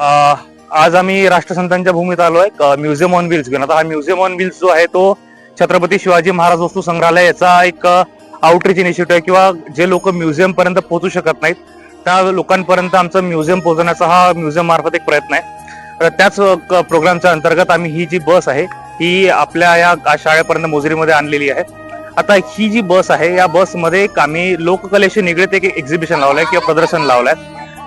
आज आम्ही राष्ट्रसंतांच्या भूमीत आलो आहे म्युझियम ऑन व्हील्स घेऊन. आता हा म्युझियम ऑन व्हील्स जो आहे तो छत्रपती शिवाजी महाराज वस्तू संग्रहालय याचा एक आउटरीच इनिशिएटिव्ह आहे किंवा जे लोक म्युझियम पर्यंत पोहोचू शकत नाहीत त्या लोकांपर्यंत आमचं म्युझियम पोहोचवण्याचा हा म्युझियम मार्फत एक प्रयत्न आहे. तर त्याच प्रोग्रामच्या अंतर्गत आम्ही ही जी बस आहे ही आपल्या या शाळेपर्यंत मोजरीमध्ये आणलेली आहे. आता ही जी बस आहे या बसमध्ये एक आम्ही लोककलेशी निगडीत एक एक्झिबिशन लावलंय किंवा प्रदर्शन लावलंय.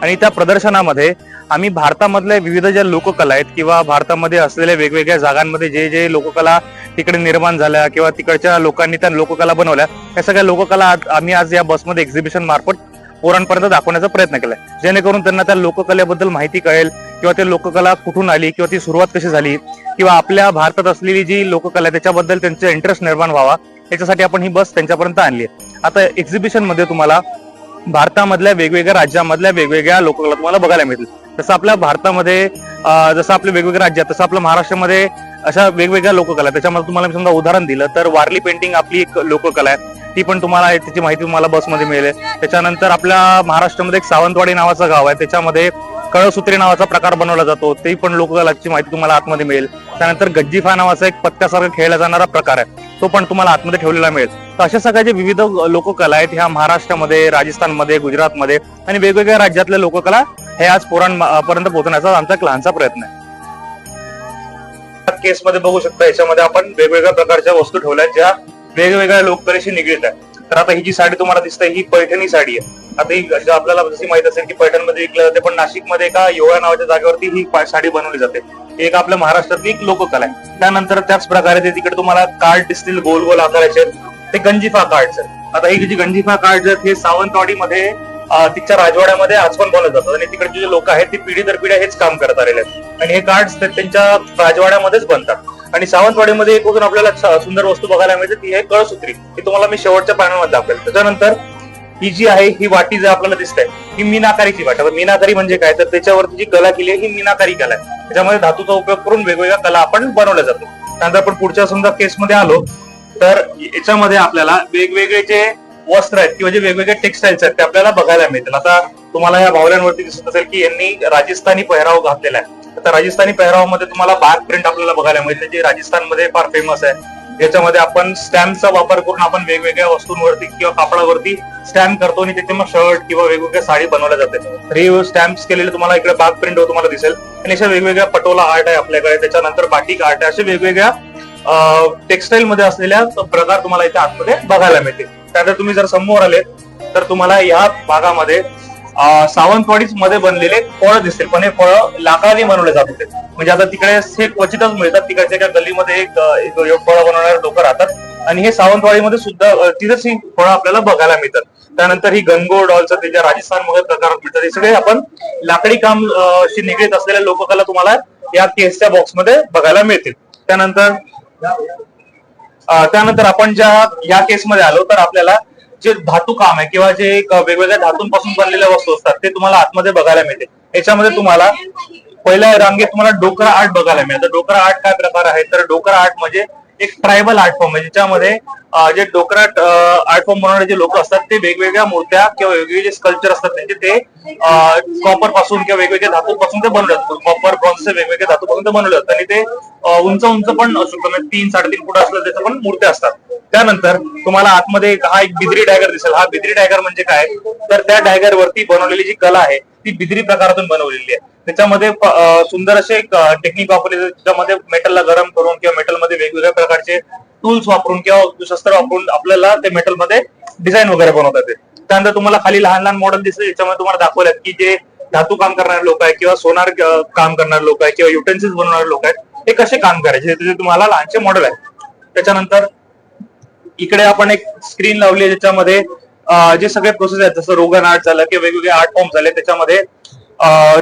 आणि त्या प्रदर्शनामध्ये आम्ही भारतामधल्या विविध ज्या लोककला आहेत किंवा भारतामध्ये असलेल्या वेगवेगळ्या जागांमध्ये जे जे लोककला तिकडे निर्माण झाल्या किंवा तिकडच्या लोकांनी त्या लोककला बनवल्या त्या सगळ्या लोककला आम्ही आज या बसमध्ये एक्झिबिशन मार्फत पोरांपर्यंत दाखवण्याचा प्रयत्न केलाय. जेणेकरून त्यांना त्या लोककलेबद्दल माहिती कळेल किंवा ते लोककला कुठून आली किंवा ती सुरुवात कशी झाली किंवा आपल्या भारतात असलेली जी लोककला आहे त्याच्याबद्दल त्यांचा इंटरेस्ट निर्माण व्हावा याच्यासाठी आपण ही बस त्यांच्यापर्यंत आणली आता एक्झिबिशनमध्ये तुम्हाला भारतामधल्या वेगवेगळ्या राज्यामधल्या वेगवेगळ्या लोककला तुम्हाला बघायला मिळतील. जसं आपल्या भारतामध्ये जसं आपले वेगवेगळे राज्य आहेत तसं आपल्या महाराष्ट्रामध्ये अशा वेगवेगळ्या लोककला आहेत. त्याच्यामध्ये तुम्हाला मी समजा उदाहरण दिलं तर वारली पेंटिंग आपली एक लोककला आहे. ती पण तुम्हाला आहे, त्याची माहिती तुम्हाला बसमध्ये मिळेल. त्याच्यानंतर आपल्या महाराष्ट्रामध्ये एक सावंतवाडी नावाचं गाव आहे. त्याच्यामध्ये कळसूत्री नावाचा प्रकार बनवला जातो. ते पण लोककलाची माहिती तुम्हाला आतमध्ये मिळेल. त्यानंतर गज्जीफा नावाचा एक पत्त्यासारखा खेळला जाणारा प्रकार आहे. तो पण तुम्हाला आतमध्ये ठेवलेला मिळेल. तर अशा सगळ्या जे विविध लोककला आहेत ह्या महाराष्ट्रामध्ये राजस्थानमध्ये गुजरातमध्ये आणि वेगवेगळ्या राज्यातल्या लोककला हे आज पोरांपर्यंत पोहोचण्याचा आमचा एक लहानसा प्रयत्न आहे. केसमध्ये बघू शकता याच्यामध्ये आपण वेगवेगळ्या प्रकारच्या वस्तू ठेवल्या ज्या वेगवेगळ्या लोककलेशी निगडीत आहे तर आता ही जी साडी तुम्हाला दिसते ही पैठणी साडी आहे. आता ही आपल्याला जशी माहीत असेल की पैठणमध्ये विकलं जाते पण नाशिकमध्ये एका योगा नावाच्या जागेवरती ही पा- साडी बनवली जाते. ही एक आपल्या महाराष्ट्रातली एक लोककला आहे. त्यानंतर त्याच प्रकारे ते तिकडे तुम्हाला कार्ड दिसतील गोल गोल आकाराचे. ते गंजिफा कार्ड आहेत. आता ही जी गंजिफा कार्ड आहेत हे सावंतवाडीमध्ये तिच्या राजवाड्यामध्ये आज पण बनवलं जातात. आणि तिकडचे जे लोक आहेत ते पिढी दर पिढ्या हेच काम करत आलेले आहेत. आणि हे कार्ड त्यांच्या राजवाड्यामध्येच बनतात. आणि सावंतवाडीमध्ये एक अजून आपल्याला सुंदर वस्तू बघायला मिळते ती आहे कळसूत्री. ती तुम्हाला मी शेवटच्या पॅनलमध्ये दाखवेल. त्याच्यानंतर ही जी आहे ही वाटी जर आपल्याला दिसते ही मीनाकारीची वाट. आता मीनाकारी म्हणजे काय? तर त्याच्यावरती जी कला केली आहे ही मीनाकारी कला आहे. त्याच्यामध्ये धातूचा उपयोग करून वेगवेगळ्या कला आपण बनवल्या जातो. त्यानंतर आपण पुढच्या समजा केसमध्ये आलो तर याच्यामध्ये आपल्याला वेगवेगळे जे वस्त्र आहेत किंवा जे वेगवेगळे टेक्सटाईल्स आहेत ते आपल्याला बघायला मिळतील. आता तुम्हाला या भावल्यांवरती दिसत असेल की यांनी राजस्थानी पेहराव घातलेला आहे. आता राजस्थानी पेहरावामध्ये तुम्हाला बाग प्रिंट आपल्याला बघायला मिळते जे राजस्थानमध्ये फार फेमस आहे. याच्यामध्ये आपण स्टॅम्पचा वापर करून आपण वेगवेगळ्या वस्तूंवरती किंवा कापडावरती स्टॅम्प करतो आणि त्याचे मग शर्ट किंवा वेगवेगळ्या साडी बनवल्या जाते तर हे स्टॅम्प्स केलेले तुम्हाला इकडे बाग प्रिंट तुम्हाला दिसेल. आणि अशा वेगवेगळ्या पटोला आर्ट आहे आपल्याकडे. त्याच्यानंतर बाटिक आर्ट आहे. अशा वेगवेगळ्या टेक्सटाईल मध्ये असलेल्या प्रकार तुम्हाला इथे आतमध्ये बघायला मिळतील. त्यानंतर तुम्ही जर समोर आले तर तुम्हाला या भागामध्ये सावंतवाडीच मध्ये बनलेले फळं दिसतील पण हे फळं लाकडाने बनवले जात होते. म्हणजे आता तिकडे हे क्वचितच मिळतात तिकडच्या एका गल्लीमध्ये एक अं, फळं बनवणारे लोक राहतात. आणि हे सावंतवाडीमध्ये सुद्धा तिथेच ही फळं आपल्याला बघायला मिळतात. त्यानंतर ही गणगोर डॉलचं ते ज्या राजस्थानमध्ये प्रकारात मिळतात हे सगळे आपण लाकडी काम शी निगडीत असलेल्या लोककला तुम्हाला या केसच्या बॉक्समध्ये बघायला मिळतील. त्यानंतर त्यानंतर आपण ज्या या केसमध्ये आलो तर आपल्याला जे धातू काम आहे किंवा जे एक वेगवेगळ्या धातूंपासून बनलेल्या वस्तू असतात ते तुम्हाला आतमध्ये बघायला मिळते. याच्यामध्ये तुम्हाला पहिल्या रांगेत तुम्हाला डोकरा आर्ट बघायला मिळतं डोकरा आर्ट काय प्रकार आहे? तर डोकरा आर्ट म्हणजे एक ट्रायबल आर्ट फॉर्म आहे ज्याच्यामध्ये जे डोकरा आर्ट फॉर्म बनवणारे जे लोक असतात ते वेगवेगळ्या मूर्त्या किंवा वेगवेगळे जे स्कल्चर असतात त्यांचे ते कॉपरपासून किंवा वेगवेगळ्या धातूपासून ते बनवले जातात. कॉपर ब्रॉन्झचे वेगवेगळ्या धातूपासून ते बनवले जातात. आणि ते उंच उंच पण असू शकतात. म्हणजे तीन साडेतीन फुट असलं त्याच्या पण मूर्त्या असतात. त्यानंतर तुम्हाला आतमध्ये हा एक बिद्री डायगर दिसेल. हा बिद्री डायगर म्हणजे काय? तर त्या डायगर वरती बनवलेली जी कला आहे ती बिद्री प्रकारातून बनवलेली आहे. त्याच्यामध्ये सुंदर असे एक टेक्निक वापरले त्याच्यामध्ये मेटलला गरम करून किंवा मेटलमध्ये वेगवेगळ्या प्रकारचे टूल्स वापरून किंवा शस्त्र वापरून आपल्याला ते मेटलमध्ये डिझाईन वगैरे बनवता येते. त्यानंतर तुम्हाला खाली लहान लहान मॉडेल दिसते याच्यामध्ये तुम्हाला दाखवल्यात की जे धातू काम करणारे लोक आहेत किंवा सोनार काम करणारे लोक आहेत किंवा युटेन्सिल्स बनवणारे लोक आहेत हे कसे काम करायचे? ते तुम्हाला लहानचे मॉडेल आहेत. त्याच्यानंतर इकडे आपण एक स्क्रीन लावली आहे ज्याच्यामध्ये जे सगळे प्रोसेस आहेत जसं रोगन आर्ट झालं किंवा वेगवेगळे आर्ट फॉर्म झाले त्याच्यामध्ये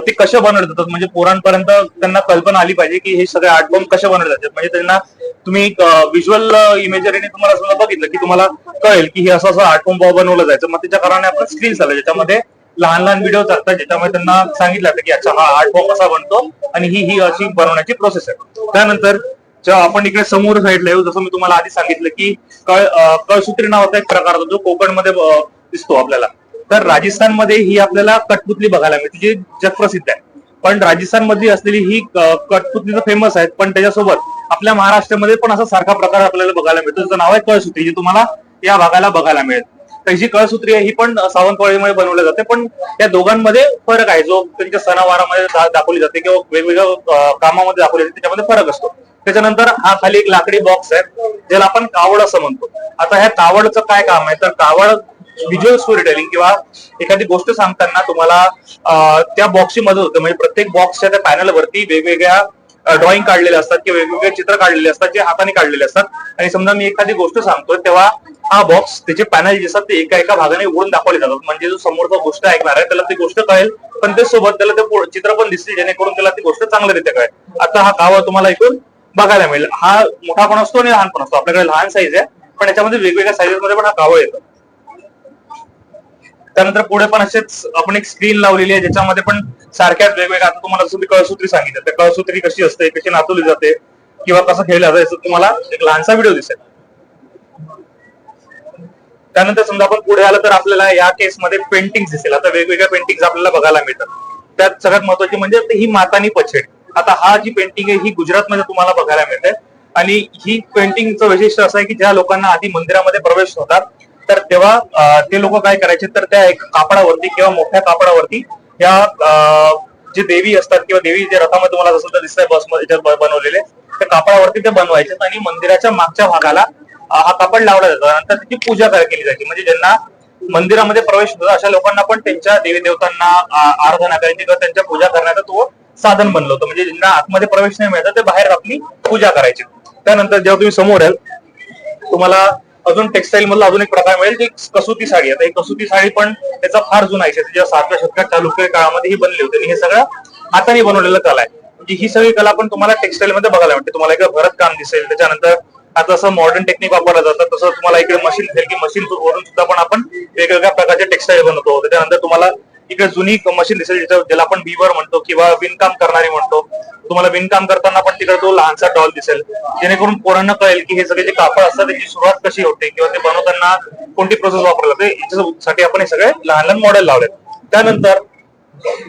ते कसे बनवले जातात? म्हणजे पोरांपर्यंत त्यांना कल्पना आली पाहिजे की हे सगळे आर्ट फॉर्म कसे बनवले जातात? म्हणजे त्यांना तुम्ही व्हिज्युअल इमेजरीने तुम्हाला समजा बघितलं की तुम्हाला कळेल की हे असं असं आर्ट फॉर्म बनवलं जायचं. मग त्याच्या कारणाने आपण स्क्रीन झालं ज्याच्यामध्ये लहान लहान व्हिडिओ असतात ज्याच्यामध्ये त्यांना सांगितलं जातं की अच्छा हा आर्ट फॉर्म असा बनतो आणि ही ही अशी बनवण्याची प्रोसेस आहे. त्यानंतर जेव्हा आपण इकडे समोर साईडला येऊ जसं मी तुम्हाला आधी सांगितलं की कळ कळसूत्री नावाचा एक प्रकार होता जो कोकणमध्ये दिसतो आपल्याला. तर राजस्थानमध्ये ही आपल्याला कठपुतली बघायला मिळते जी जगप्रसिद्ध आहे. पण राजस्थानमध्ये असलेली ही कठपुतली तर फेमस आहे पण त्याच्यासोबत आपल्या महाराष्ट्रामध्ये पण असा सारखा प्रकार आपल्याला बघायला मिळतो त्याचं नाव आहे कळसूत्री जी तुम्हाला या भागाला बघायला मिळेल. त्याची कळसूत्री आहे ही पण सावंतवाडीमध्ये बनवली जाते पण या दोघांमध्ये फरक आहे. जो त्यांच्या सणावारामध्ये दाखवली जाते किंवा वेगवेगळ्या कामामध्ये दाखवली जाते त्याच्यामध्ये फरक असतो. त्याच्यानंतर हा खाली एक लाकडी बॉक्स आहे ज्याला आपण कावड असं म्हणतो. आता ह्या कावडचं काय काम आहे? तर कावड व्हिज्युअल स्टोरी टेलिंग किंवा एखादी गोष्ट सांगताना तुम्हाला त्या बॉक्सची मदत होते. म्हणजे प्रत्येक बॉक्सच्या त्या पॅनल वरती वेगवेगळ्या ड्रॉइंग काढलेले असतात किंवा वेगवेगळे चित्र काढलेले असतात जे हाताने काढलेले असतात. आणि समजा मी एखादी गोष्ट सांगतोय तेव्हा हा बॉक्स त्याचे पॅनल जे असतात ते एका एका भागाने उघडून दाखवले जातात. म्हणजे जो समोरचा गोष्ट ऐकणार आहे त्याला ती गोष्ट कळेल पण ते सोबत त्याला ते चित्र पण दिसतील जेणेकरून त्याला ती गोष्ट चांगल्यारीत्या कळेल. आता हा कावा तुम्हाला ऐकून बघायला मिळेल. हा मोठा पण असतो आणि लहान पण असतो? आपल्याकडे लहान साईज आहे पण याच्यामध्ये वेगवेगळ्या साईजेस मध्ये पण हा कावळ येतो त्यानंतर पुढे पण असेच आपण एक स्क्रीन लावलेली आहे ज्याच्यामध्ये पण सारख्याच वेगवेगळ्या आता तुम्हाला जसं मी कळसूत्री सांगितलं त्या कळसूत्री कशी असते कशी नाचवली जाते किंवा कसं खेळलं जायचं तुम्हाला एक लहानसा व्हिडिओ दिसेल. त्यानंतर समजा आपण पुढे आलं तर आपल्याला या केसमध्ये पेंटिंग दिसेल. आता वेगवेगळ्या पेंटिंग आपल्याला बघायला मिळतात. त्यात सगळ्यात महत्वाची म्हणजे ही मातानी पछेड. आता हा जी पेंटिंग आहे ही गुजरातमध्ये तुम्हाला बघायला मिळते आणि ही पेंटिंगचं वैशिष्ट्य असं आहे की ज्या लोकांना आधी मंदिरामध्ये प्रवेश होतात तर तेव्हा ते लोक काय करायचे तर त्या एक कापडावरती किंवा मोठ्या कापडावरती या जे देवी असतात किंवा देवी जे रथामध्ये तुम्हाला जसं दिसतंय बसमध्ये बनवलेले त्या कापडावरती ते बनवायचे आणि मंदिराच्या मागच्या भागाला हा कापड लावला जातो. नंतर त्याची पूजा केली जायची म्हणजे ज्यांना मंदिरामध्ये प्रवेश होतो अशा लोकांना पण त्यांच्या देवी देवतांना आराधना करायची किंवा त्यांच्या पूजा करण्याचा तो साधन बनलं होतं. म्हणजे ज्यांना आतमध्ये प्रवेश नाही मिळायचा ते बाहेर आपली पूजा करायची. त्यानंतर जेव्हा तुम्ही समोर याल तुम्हाला अजून टेक्सटाईल मधला अजून एक प्रकार मिळेल जी कसुती साडी. आता ही कसुती साडी पण त्याचा फार जुना आहे. जेव्हा सातव्या शतकात चालुक्य काळामध्ये ही बनली होती आणि हे सगळं हाताने बनवलेलं कला आहे. म्हणजे ही सगळी कला पण तुम्हाला टेक्सटाईल मध्ये बघायला मिळते तुम्हाला इकडे भरत काम दिसेल. त्याच्यानंतर आता जसं मॉडर्न टेक्निक वापरलं जातं. तसं तुम्हाला इकडे मशीन दिसेल की मशीन वरून सुद्धा पण आपण वेगवेगळ्या प्रकारचे टेक्सटाईल बनवतो. त्याच्यानंतर तुम्हाला इकडे जुनी मशीन दिसेल ज्याला आपण बीवर म्हणतो किंवा विणकाम करणारी म्हणतो. तुम्हाला विणकाम करताना पण तिकडे तो लहानसा डॉल दिसेल. जेणेकरून पोरांना कळेल की हे सगळे जे कापड असतात त्याची सुरुवात कशी होते किंवा ते बनवताना कोणती प्रोसेस वापरली जाते याच्यासाठी आपण हे सगळे लहान लहान मॉडेल लावलेत. त्यानंतर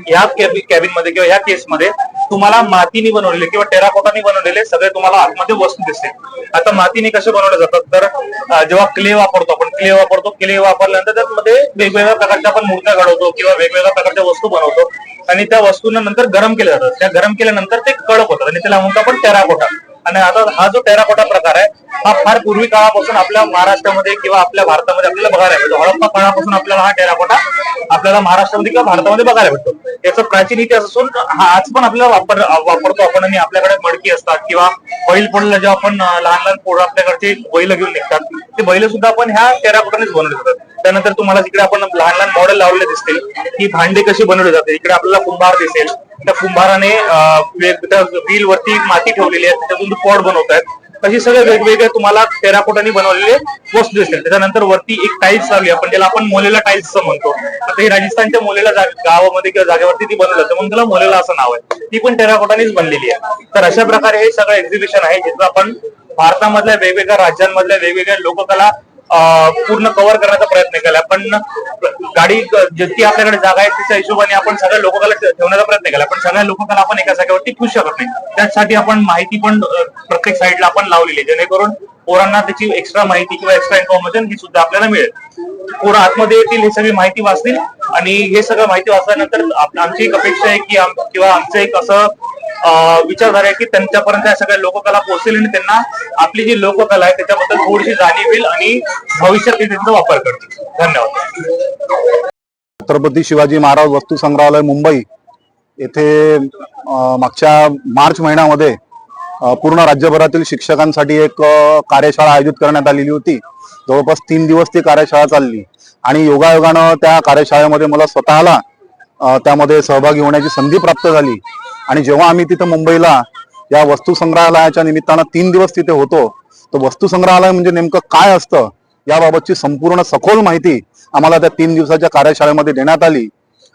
या कॅबिनमध्ये किंवा या केसमध्ये तुम्हाला मातीने बनवलेले किंवा टेराकोटाने बनवलेले सगळे तुम्हाला आतमध्ये वस्तू दिसते आता मातीने कसे बनवले जातात? तर जेव्हा क्ले वापरतो आपण क्ले वापरतो क्ले वापरल्यानंतर त्यामध्ये वेगवेगळ्या प्रकारच्या आपण मूर्त्या घडवतो किंवा वेगवेगळ्या प्रकारच्या वस्तू बनवतो. आणि त्या वस्तूंना नंतर गरम केल्या जातात. त्या गरम केल्यानंतर ते कडक होतात आणि त्याला म्हणतो आपण टेराकोटा. आणि आता हा जो टेराकोटा प्रकार आहे हा फार पूर्वी काळापासून आपल्या महाराष्ट्रामध्ये किंवा आपल्या भारतामध्ये आपल्याला बघायला मिळतो हडप्पा काळापासून आपल्याला हा टेराकोटा आपल्याला महाराष्ट्रामध्ये किंवा भारतामध्ये बघायला भेटतो. याचा प्राचीन इतिहास असून हा आज पण आपल्याला वापर वापरतो आपण आणि आपल्याकडे मडकी असतात किंवा बैल पडलं जेव्हा आपण लहान लहान पोरं आपल्याकडचे बैल घेऊन निघतात ते बैल सुद्धा आपण ह्या टेराकोटानेच बनवले जातात. त्यानंतर तुम्हाला तिकडे आपण लहान लहान मॉडेल लावलेले दिसतील. की भांडे कशी बनवले जाते? इकडे आपल्याला कुंभार दिसेल. त्या कुंभाराने व्हील वरती माती ठेवलेली आहे. त्याच्यातून पॉट बनवतायत. अशी सगळे वेगवेगळे तुम्हाला टेराकोटाने बनवलेले वस्तू दिसतील. त्याच्यानंतर वरती एक टाईल्स लावली आपण ज्याला आपण मोलेला टाईल्स म्हणतो. आता ही राजस्थानच्या मोलेला गावामध्ये किंवा जागेवरती ती बनवली जाते. म्हणून त्याला मोलेला असं नाव आहे. ती पण टेराकोटानेच बनलेली आहे. तर अशा प्रकारे हे सगळं एक्झिबिशन आहे जिथं आपण भारतामधल्या वेगवेगळ्या राज्यांमधल्या वेगवेगळ्या लोककला पूर्ण कव्हर करण्याचा प्रयत्न केला. पण गाडी जितकी आपल्याकडे जागा आहे त्याच्या हिशोबाने आपण सगळ्या लोककला ठेवण्याचा प्रयत्न केला. पण सगळ्या लोककला आपण एका जागेवरती ठेवू शकत नाही. त्यासाठी आपण माहिती पण प्रत्येक साईडला आपण लावलेली जेणेकरून पोरांना त्याची एक्स्ट्रा माहिती किंवा एक्स्ट्रा इन्फॉर्मेशन ही सुद्धा आपल्याला मिळेल. पोरं आतमध्ये येतील हे सगळी माहिती वाचतील आणि हे सगळं माहिती वाचल्यानंतर आमची एक अपेक्षा आहे की किंवा आमचं एक असं विचारधारा आहे की त्यांच्यापर्यंत या सगळ्या लोककला पोहोचेल आणि त्यांना आपली जी लोककला आहे त्याच्याबद्दल थोडीशी जाणीव होईल आणि भविष्यात ते त्यांचा वापर करतील. धन्यवाद. छत्रपती शिवाजी महाराज वस्तू संग्रहालय मुंबई येथे मागच्या मार्च महिन्यामध्ये अ, पूर्ण राज्यभरातील शिक्षकांसाठी एक कार्यशाळा आयोजित करण्यात आलेली होती. जवळपास तीन दिवस ती कार्यशाळा चालली. आणि योगायोगानं त्या कार्यशाळेमध्ये मला स्वतःला त्यामध्ये सहभागी होण्याची संधी प्राप्त झाली. आणि जेव्हा आम्ही तिथं मुंबईला या वस्तू संग्रहालयाच्या निमित्तानं तीन दिवस तिथे होतो तर वस्तू संग्रहालय म्हणजे नेमकं काय असतं याबाबतची संपूर्ण सखोल माहिती आम्हाला त्या तीन दिवसाच्या कार्यशाळेमध्ये देण्यात आली.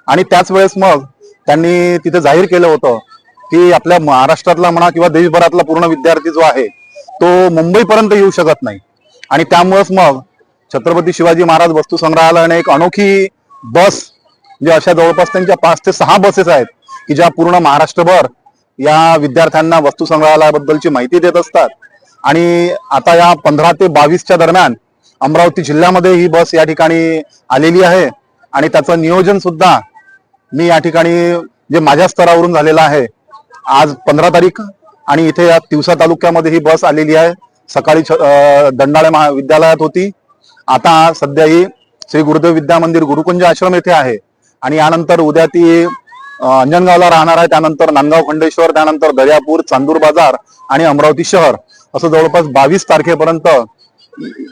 आणि त्याच वेळेस मग त्यांनी तिथे जाहीर केलं होतं की आपल्या महाराष्ट्रातला म्हणा किंवा देशभरातला पूर्ण विद्यार्थी जो आहे तो मुंबईपर्यंत येऊ शकत नाही. आणि त्यामुळेच मग छत्रपती शिवाजी महाराज वस्तू संग्रहालयाने एक अनोखी बस म्हणजे अशा जवळपास त्यांच्या पाच ते सहा बसेस आहेत की ज्या पूर्ण महाराष्ट्रभर या विद्यार्थ्यांना वस्तू संग्रहालयाबद्दलची माहिती देत असतात. आणि आता या पंधरा ते बावीसच्या दरम्यान अमरावती जिल्ह्यामध्ये ही बस या ठिकाणी आलेली आहे. आणि त्याचं नियोजन सुद्धा मी या ठिकाणी जे माझ्या स्तरावरून झालेलं आहे आज पंधरा तारीख आणि इथे या तिवसा तालुक्यामध्ये ही बस आलेली आहे. सकाळी दंडाळे महाविद्यालयात होती. आता सध्या ही श्री गुरुदेव विद्या मंदिर गुरुकुंज आश्रम येथे आहे. आणि यानंतर उद्या ती अंजनगावला राहणार आहे. त्यानंतर नांदगाव खंडेश्वर त्यानंतर दर्यापूर चांदूर बाजार आणि अमरावती शहर. असं जवळपास बावीस तारखेपर्यंत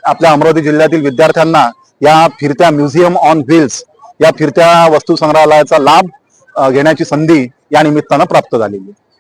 आपल्या अमरावती जिल्ह्यातील विद्यार्थ्यांना या फिरत्या म्युझियम ऑन व्हील्स या फिरत्या वस्तू संग्रहालयाचा लाभ घेण्याची संधी या निमित्तानं प्राप्त झालेली. आहे